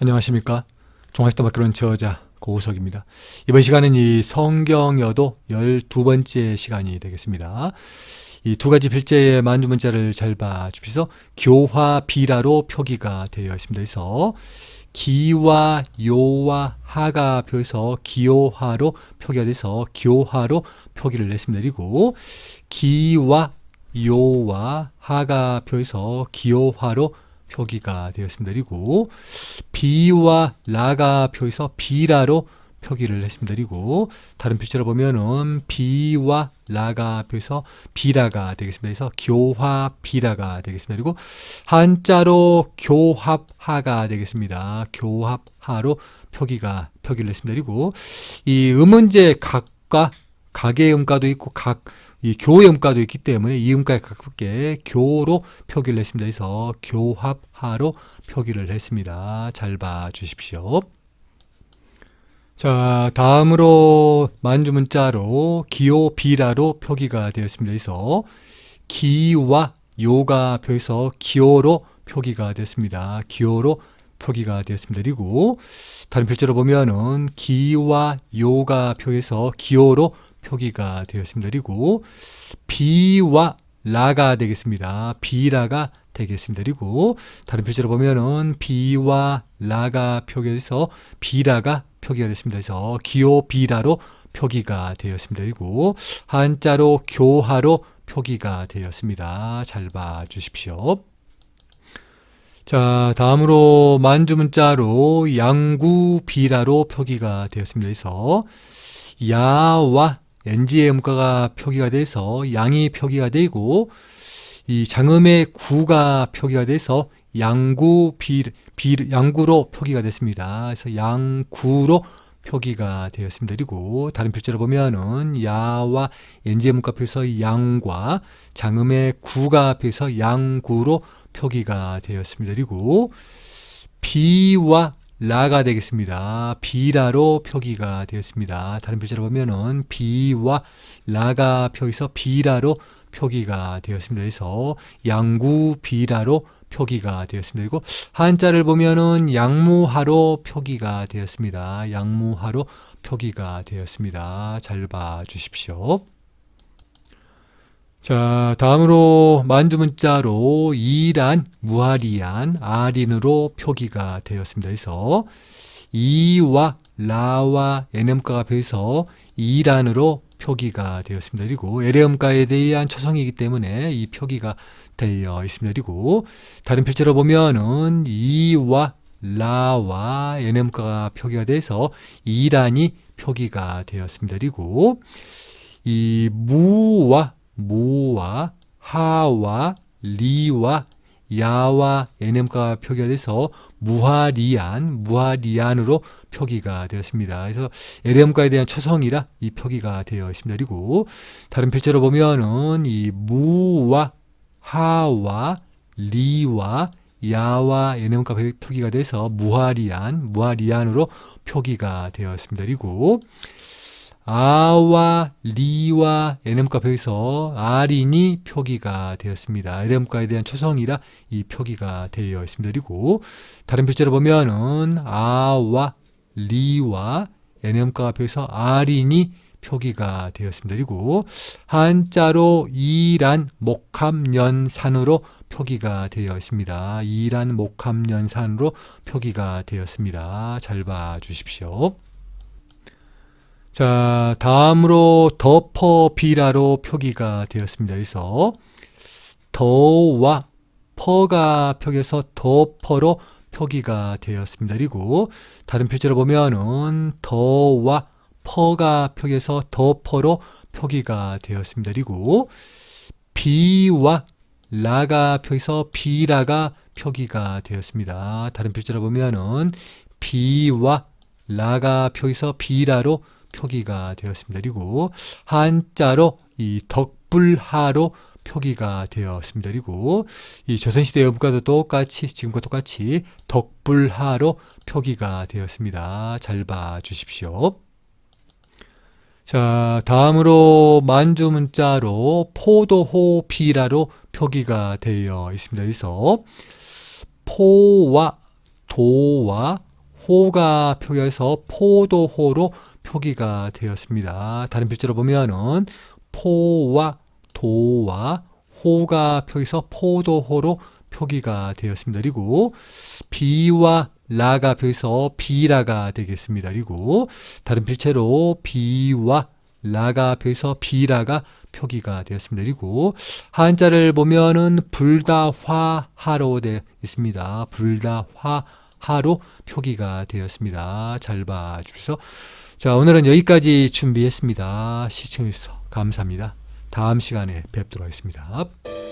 안녕하십니까. 종합시대 마크론 저자 고우석입니다. 이번 시간은 이 성경여도 12번째 시간이 되겠습니다. 이 두 가지 필제의 만주 문자를 잘 봐주십시오. 교화 비라로 표기가 되어 있습니다. 그래서 기와 요와 하가 표에서 기요화로 표기가 돼서 교화로 표기를 냈습니다. 그리고 기와 요와 하가 표에서 기요화로 표기가 되었습니다. 그리고 비와 라가 표에서 비라로 표기를 했습니다. 그리고 다른 필자로 보면은 비와 라가 표에서 비라가 되겠습니다. 그래서 교화 비라가 되겠습니다. 그리고 한자로 교합하가 되겠습니다. 교합하로 표기가 표기를 했습니다. 그리고 이 음문제 각과 각의 음가도 있고 각 이 교의 음가도 있기 때문에 이 음가에 가깝게 교로 표기를 했습니다. 그래서 교합하로 표기를 했습니다. 잘 봐 주십시오. 자, 다음으로 만주 문자로 기호 비라로 표기가 되었습니다. 그래서 기와 요가 표에서 기호로 표기가 됐습니다. 기호로 표기가 되었습니다. 그리고 다른 필자로 보면은 기와 요가 표에서 기호로 표기가 되었습니다. 그리고 비와 라가 되겠습니다. 비라가 되겠습니다. 그리고 다른 필자로 보면은 비와 라가 표기해서 비라가 표기가 됐습니다. 그래서 기호 비라로 표기가 되었습니다. 그리고 한자로 교하로 표기가 되었습니다. 잘 봐 주십시오. 자, 다음으로 만주 문자로 양구 비라로 표기가 되었습니다. 그래서 야와 NG의 음가가 표기가 돼서 양이 표기가 되고 이 장음의 구가 표기가 돼서 양구 비, 비 양구로 표기가 됐습니다. 그래서 양구로 표기가 되었습니다. 그리고 다른 필자로 보면은 야와 NG의 문가 표에서 양과 장음의 구가 표에서 양구로 표기가 되었습니다. 그리고 비와 라가 되겠습니다. 비라로 표기가 되었습니다. 다른 필자로 보면은 비와 라가 표에서 비라로 표기가 되었습니다. 그래서 양구 비라로 표기가 되었습니다. 그리고 한자를 보면은 양무하로 표기가 되었습니다. 양무하로 표기가 되었습니다. 잘 봐 주십시오. 자, 다음으로 만주 문자로 이란, 무하리안, 아린으로 표기가 되었습니다. 그래서 이와 라와 에넴가가 배서 이란으로 표기가 되었습니다. 그리고 에레음가에 대한 초성이기 때문에 이 표기가 되어 있습니다. 그리고 다른 필자로 보면은 이와 라와 에넴가가 표기가 돼서 이란이 표기가 되었습니다. 그리고 이 무와 무와 하와 리와 야와 에넴가가 표기가 돼서 무하리안, 무하리안으로 표기가 되었습니다. 그래서 에렘가에 대한 초성이라 이 표기가 되어 있습니다. 그리고 다른 필자로 보면은 이 무와 하와 리와 야와 에넴가 표기가 돼서 무하리안, 무하리안으로 표기가 되었습니다. 그리고 아와 리와 에넴가 표에서 아린이 표기가 되었습니다. 에렘가에 대한 초성이라 이 표기가 되어 있습니다. 그리고 다른 필자로 보면은 아와 리와 에넴가 표에서 아린이 표기가 되었습니다. 그리고 한자로 이란 목함연산으로 표기가 되어 있습니다. 이란 목함연산으로 표기가 되었습니다. 잘 봐 주십시오. 자, 다음으로 덮어 비라로 표기가 되었습니다. 그래서 더와 퍼가 표기해서 덮어로 표기가 되었습니다. 그리고 다른 필자로 보면은 더와 퍼가 표기해서 덮어로 표기가 되었습니다. 그리고 비와 라가 표기해서 비라가 표기가 되었습니다. 다른 필자로 보면은 비와 라가 표기해서 비라로 표기가 되었습니다. 그리고 한자로 이 덕불하로 표기가 되었습니다. 그리고 이 조선시대 음가도 똑같이 지금과 똑같이 덕불하로 표기가 되었습니다. 잘 봐 주십시오. 자, 다음으로 만주 문자로 포도호피라로 표기가 되어 있습니다. 그래서 포와 도와 호가 표기해서 포도호로 표기가 되었습니다. 다른 필자로 보면은 포와 도와 호가 표기해서 포도호로 표기가 되었습니다. 그리고 비와 라가 표기해서 비라가 되겠습니다. 그리고 다른 필체로 비와 라가 표기해서 비라가 표기가 되었습니다. 그리고 한자를 보면은 불다화하로 되어 있습니다. 불다화 하로 표기가 되었습니다. 잘 봐주셔서 자 오늘은 여기까지 준비했습니다. 시청해주셔서 감사합니다. 다음 시간에 뵙도록 하겠습니다.